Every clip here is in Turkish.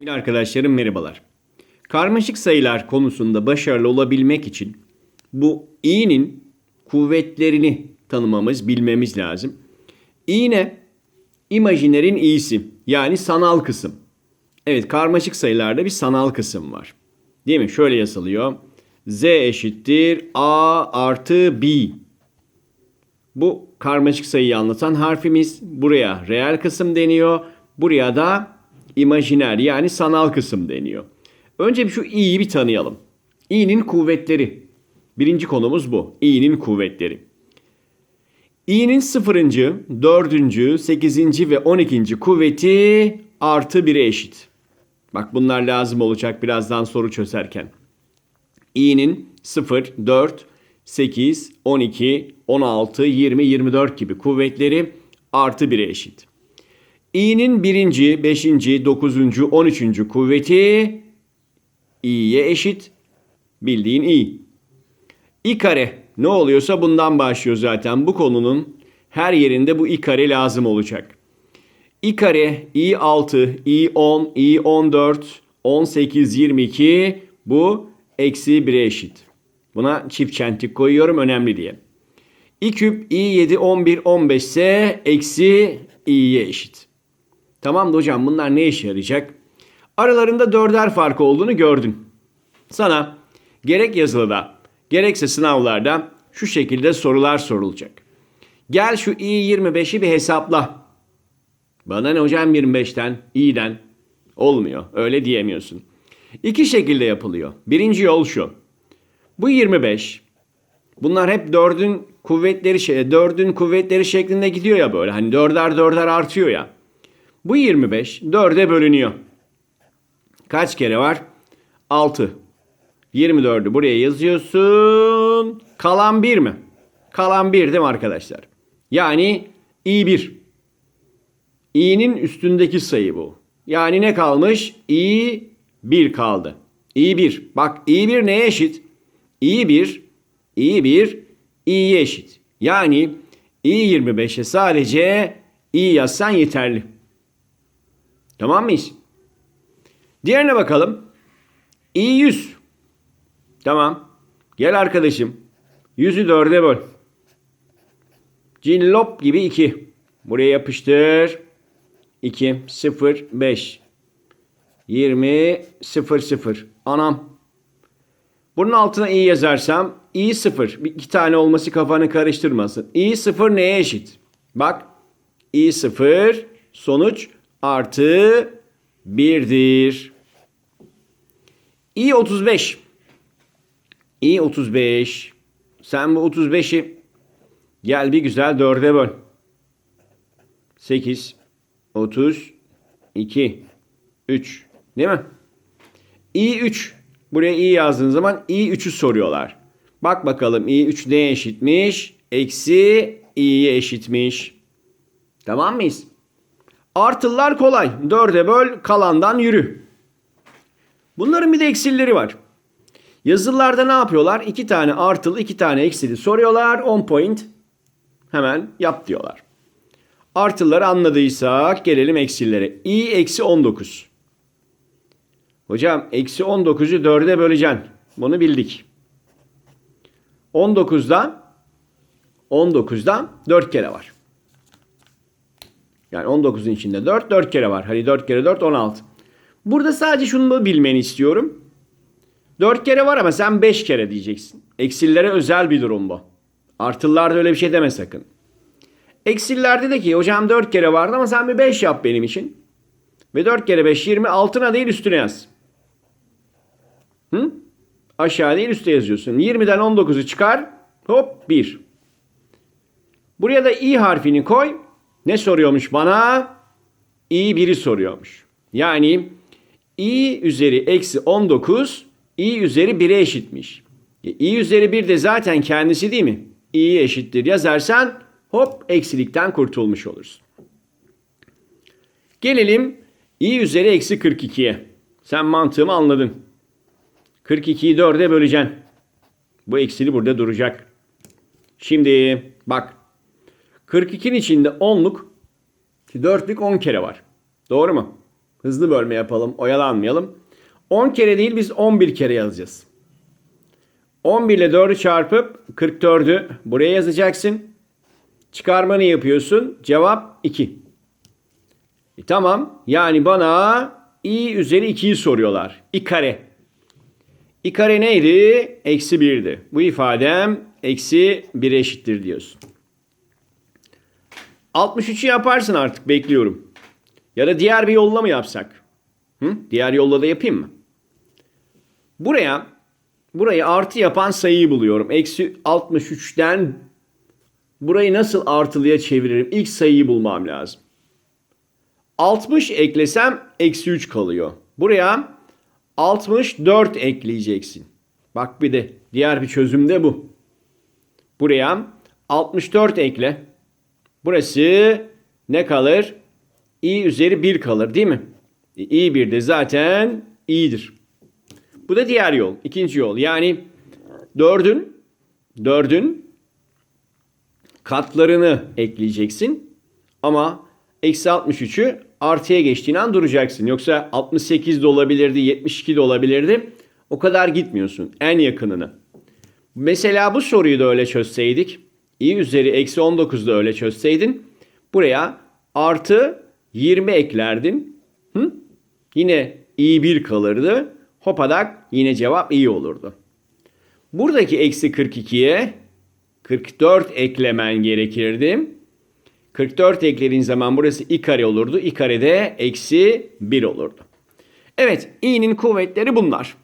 Sevgili arkadaşlarım merhabalar. Karmaşık sayılar konusunda başarılı olabilmek için bu i'nin kuvvetlerini tanımamız, bilmemiz lazım. i ne? İmajinerin i'si yani sanal kısım. Evet karmaşık sayılarda bir sanal kısım var. Değil mi? Şöyle yazılıyor. z eşittir a artı b. Bu karmaşık sayıyı anlatan harfimiz. Buraya reel kısım deniyor. Buraya da imajiner yani sanal kısım deniyor. Önce bir şu i'yi bir tanıyalım. i'nin kuvvetleri. Birinci konumuz bu. i'nin kuvvetleri. i'nin sıfırıncı, dördüncü, sekizinci ve on ikinci kuvveti artı 1'e eşit. Bak bunlar lazım olacak birazdan soru çözerken. i'nin 0, 4, 8, 12, 16, 20, 24 gibi kuvvetleri artı 1'e eşit. İ'nin birinci, beşinci, dokuzuncu, on üçüncü kuvveti i'ye eşit. Bildiğin i. i kare ne oluyorsa bundan başlıyor zaten. Bu konunun her yerinde bu i kare lazım olacak. i kare, i6, i10, i14, 18, 22 bu eksi 1'e eşit. Buna çift çentik koyuyorum önemli diye. i küp, i7, 11, 15 ise eksi i'ye eşit. Tamam da hocam bunlar ne işe yarayacak? Aralarında dörder farkı olduğunu gördün. Sana gerek yazılıda gerekse sınavlarda şu şekilde sorular sorulacak. Gel şu i25'i bir hesapla. Bana ne hocam 25'ten, i'den? Olmuyor. Öyle diyemiyorsun. İki şekilde yapılıyor. Birinci yol şu. Bu 25. Bunlar hep dördün kuvvetleri şey, dördün kuvvetleri şeklinde gidiyor ya böyle. Hani dörder dörder artıyor ya. Bu 25 4'e bölünüyor. Kaç kere var? 6. 24'ü buraya yazıyorsun. Kalan 1 mi? Kalan 1 değil mi arkadaşlar? Yani i1. i'nin üstündeki sayı bu. Yani ne kalmış? i 1 kaldı. i1. Bak i1 neye eşit? i1 i1 i'ye eşit. Yani i25'e sadece i yazsan yeterli. Tamam mıyız? Diğerine bakalım. i100. Tamam. Gel arkadaşım. 100'ü 4'e böl. Cillop gibi 2. Buraya yapıştır. 2, 0, 5. 20, 0, 0. Anam. Bunun altına i yazarsam i 0. Bir iki tane olması kafanı karıştırmasın. i 0 neye eşit? Bak. i 0 sonuç artı 1'dir. i 35. i 35. Sen bu 35'i gel bir güzel 4'e böl. 8, 30, 2, 3. Değil mi? i 3. Buraya i yazdığın zaman i 3'ü soruyorlar. Bak bakalım i 3 neye eşitmiş? Eksi i'ye eşitmiş. Tamam mıyız? Artılılar kolay. 4'e böl kalandan yürü. Bunların bir de eksileri var. Yazılılarda ne yapıyorlar? 2 tane artılı 2 tane eksili soruyorlar. 10 point hemen yap diyorlar. Artıları anladıysak gelelim eksilere. i eksi 19. Hocam eksi 19'u 4'e böleceksin. Bunu bildik. 19'da 19'da 4 kere var. Yani 19'un içinde 4, 4 kere var. Hadi 4 kere 4, 16. Burada sadece şunu bilmeni istiyorum. 4 kere var ama sen 5 kere diyeceksin. Eksillere özel bir durum bu. Artılılarda öyle bir şey deme sakın. Eksillerde de ki hocam 4 kere vardı ama sen bir 5 yap benim için. Ve 4 kere 5 20 altına değil üstüne yaz. Hı? Aşağı değil üstte yazıyorsun. 20'den 19'u çıkar. Hop 1. Buraya da i harfini koy. Ne soruyormuş bana? i 1'i soruyormuş. Yani i üzeri eksi 19 i üzeri 1'e eşitmiş. E, i üzeri 1 de zaten kendisi değil mi? i eşittir yazarsan hop eksilikten kurtulmuş olursun. Gelelim i üzeri eksi 42'ye. Sen mantığımı anladın. 42'yi 4'e böleceksin. Bu eksili burada duracak. Şimdi bak. 42'nin içinde 10'luk 4'lük 10 kere var. Doğru mu? Hızlı bölme yapalım. Oyalanmayalım. 10 kere değil biz 11 kere yazacağız. 11 ile 4'ü çarpıp 44'ü buraya yazacaksın. Çıkarmanı yapıyorsun. Cevap 2. E, tamam. Yani bana i üzeri 2'yi soruyorlar. i kare. i kare neydi? Eksi 1'di. Bu ifadem eksi 1 eşittir diyorsun. 63'ü yaparsın artık bekliyorum. Ya da diğer bir yolla mı yapsak? Hı? Diğer yolla da yapayım mı? Buraya burayı artı yapan sayıyı buluyorum. Eksi 63'ten burayı nasıl artılıya çeviririm? İlk sayıyı bulmam lazım. 60 eklesem eksi 3 kalıyor. Buraya 64 ekleyeceksin. Bak bir de diğer bir çözüm de bu. Buraya 64 ekle. Burası ne kalır? i üzeri 1 kalır değil mi? E, i 1 de zaten i'dir. Bu da diğer yol. ikinci yol. Yani 4'ün 4'ün katlarını ekleyeceksin. Ama eksi 63'ü artıya geçtiğin an duracaksın. Yoksa 68 de olabilirdi, 72 de olabilirdi. O kadar gitmiyorsun. En yakınını. Mesela bu soruyu da öyle çözseydik. İ üzeri eksi 19 da öyle çözseydin. Buraya artı 20 eklerdin. Hı? Yine i 1 kalırdı. Hopadak yine cevap iyi olurdu. Buradaki eksi 42'ye 44 eklemen gerekirdi. 44 eklediğin zaman burası i kare olurdu. i kare de eksi 1 olurdu. Evet i'nin kuvvetleri bunlar.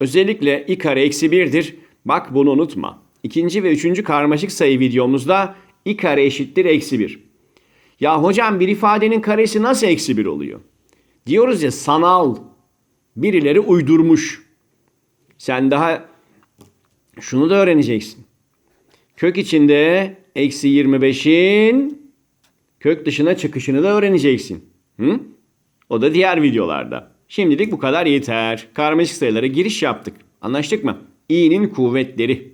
Özellikle i kare eksi 1'dir. Bak bunu unutma. İkinci ve üçüncü karmaşık sayı videomuzda i kare eşittir eksi 1. Ya hocam bir ifadenin karesi nasıl eksi 1 oluyor? Diyoruz ya sanal. Birileri uydurmuş. Sen daha şunu da öğreneceksin. Kök içinde eksi 25'in kök dışına çıkışını da öğreneceksin. Hı? O da diğer videolarda. Şimdilik bu kadar yeter. Karmaşık sayılara giriş yaptık. Anlaştık mı? İ'nin kuvvetleri.